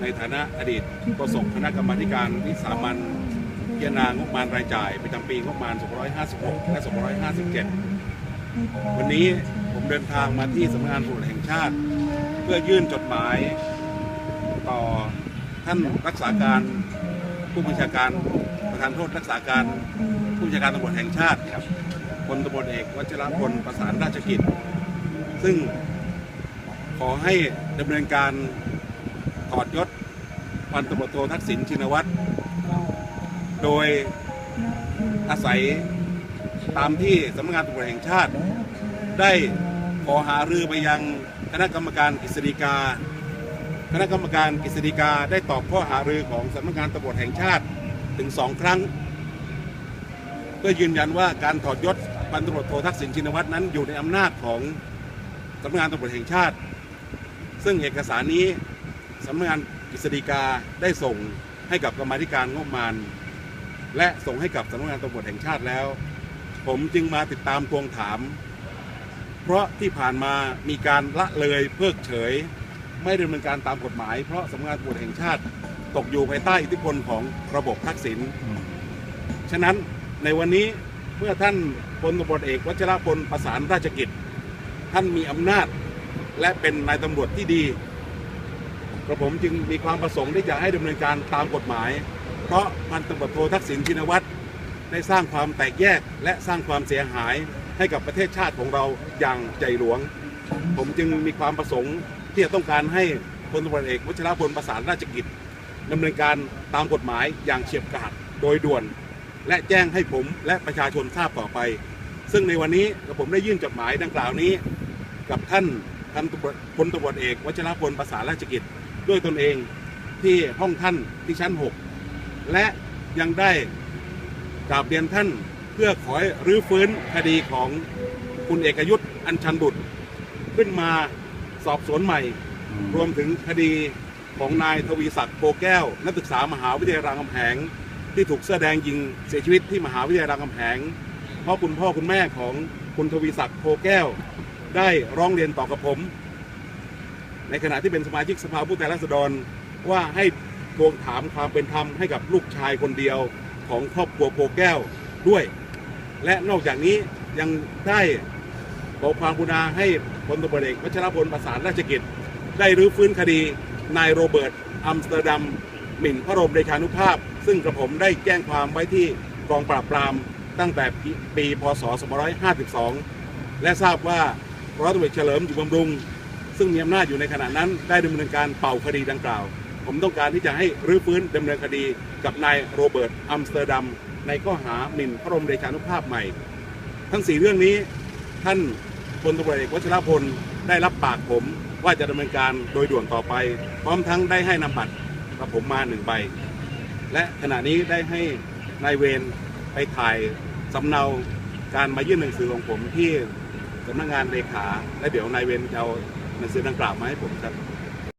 ในฐานะอดีตโฆษกคณะกรรมาการวิสามันพิจารณางบประมาณรายจ่ายประจำปีงบประมาณ 256 และ 257 วันนี้ผมเดินทางมาที่สำนักงานตำรวจแห่งชาติ เพื่อยื่นจดหมายต่อท่านรักษาการผู้บัญชาการประธานโทษรักษาการผู้บัญชาการตำรวจแห่งชาติครับพลตำรวจเอกวชิรพลประสานราชกิจ ซึ่งขอให้ดำเนินการ ถอดยศพันตำรวจโททักษิณชินวัตร โดยอาศัยตามที่สำนักงานตำรวจแห่งชาติ ได้ขอหารือไปยังคณะกรรมการกฤษฎีกา คณะกรรมการกฤษฎีกาได้ตอบข้อหารือของสำนักงานตำรวจแห่งชาติถึงสองครั้ง เพื่อยืนยันว่าการถอดยศพันตำรวจโททักษิณชินวัตรนั้นอยู่ในอำนาจของสำนักงานตำรวจแห่งชาติ ซึ่งเอกสารนี้ สำนักงานกฤษฎีกาได้ส่งให้กับกรรมธิการงบประมาณ และส่งให้กับสำนักงานตำรวจแห่งชาติแล้ว ผมจึงมาติดตามทวงถาม เพราะที่ผ่านมามีการละเลยเพิกเฉย ไม่ดำเนินการตามกฎหมาย เพราะสำนักงานตำรวจแห่งชาติ ตกอยู่ภายใต้อิทธิพลของระบบทักษิณฉะนั้นในวันนี้เมื่อท่านพลตำรวจเอกวัชรพลประสานราชกิจ ท่านมีอำนาจและเป็นนายตำรวจที่ดี กระผมจึงมีความประสงค์ที่จะให้ดำเนินการตามกฎหมาย เพราะพันตำรวจโททักษิณชินวัตรได้สร้างความแตกแยกและสร้างความเสียหายให้กับประเทศชาติของเราอย่างใจหลวง ผมจึงมีความประสงค์ที่จะต้องการให้พลตำรวจเอกวัชรพลประสานราชกิจดำเนินการตามกฎหมายอย่างเฉียบขาดโดยด่วน และแจ้งให้ผมและประชาชนทราบต่อไป ซึ่งในวันนี้กระผมได้ยื่นจดหมายดังกล่าวนี้ กับท่านพันตรวจพลตำรวจเอกวัชรพลประสานราชกิจ ด้วยตนเองที่ห้องท่านที่ชั้น 6 และยังได้กราบเรียนท่านเพื่อขอรื้อฟื้นคดีของคุณเอกยุทธ์อัญชันบุตร ขึ้นมาสอบสวนใหม่ รวมถึงคดีของนายทวีศักดิ์โพแก้ว นักศึกษามหาวิทยาลัยรามคำแหง ที่ถูกเสื้อแดงยิงเสียชีวิตที่มหาวิทยาลัยรามคำแหง เพราะคุณพ่อคุณแม่ของคุณทวีศักดิ์โพแก้ว ได้ร้องเรียนต่อกับผม ในขณะที่เป็นสมาชิกสภาผู้แทนราษฎร ว่าให้ทวงถามความเป็นธรรมให้กับลูกชายคนเดียวของครอบครัวโพแก้วด้วย และนอกจากนี้ยังได้ขอความกรุณาให้พลตำรเอกวัชรพลประสานราชกิจ ได้รื้อฟื้นคดีนายโรเบิร์ตอัมสเตอร์ดัมหมิ่นพระบรมเดชานุภาพ ซึ่งกระผมได้แจ้งความไว้ที่กองปราบปรามตั้งแต่ปีพศ 2552 และทราบว่าร้อยตำรวจเฉลิมอยู่บำรุง ซึ่งมีอำนาจอยู่ในขณะนั้นได้ดำเนินการเป่าคดีดังกล่าว ผมต้องการที่จะให้รื้อฟื้นดำเนินคดีกับนายโรเบิร์ตอัมสเตอร์ดัมในข้อหาหมิ่นพระบรมเดชานุภาพใหม่ ทั้งสี่เรื่องนี้ท่านพลตำรวจเอกวัชรพลได้รับปากผมว่าจะดำเนินการโดยด่วนต่อไป พร้อมทั้งได้ให้นำบัตรกับผมมาหนึ่งใบ และขณะนี้ได้ให้นายเวรไปถ่ายสำเนาการมายื่นหนังสือของผมที่สำนักงานเลขา และเดี๋ยวนายเวรจะเอา หนังสือดังกล่าวมาให้ผมครับ